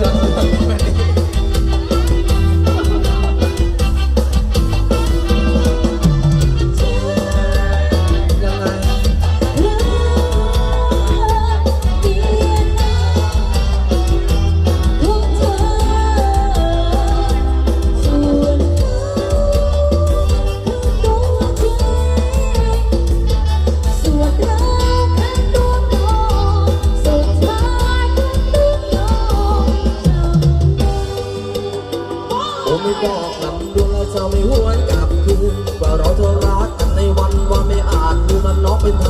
下 ผมไม่บอกลำดวงและจะไม่หวนกลับคืนว่าเราเธอรักกันในวันว่าไม่อาจดูมันน้องเป็นเธอ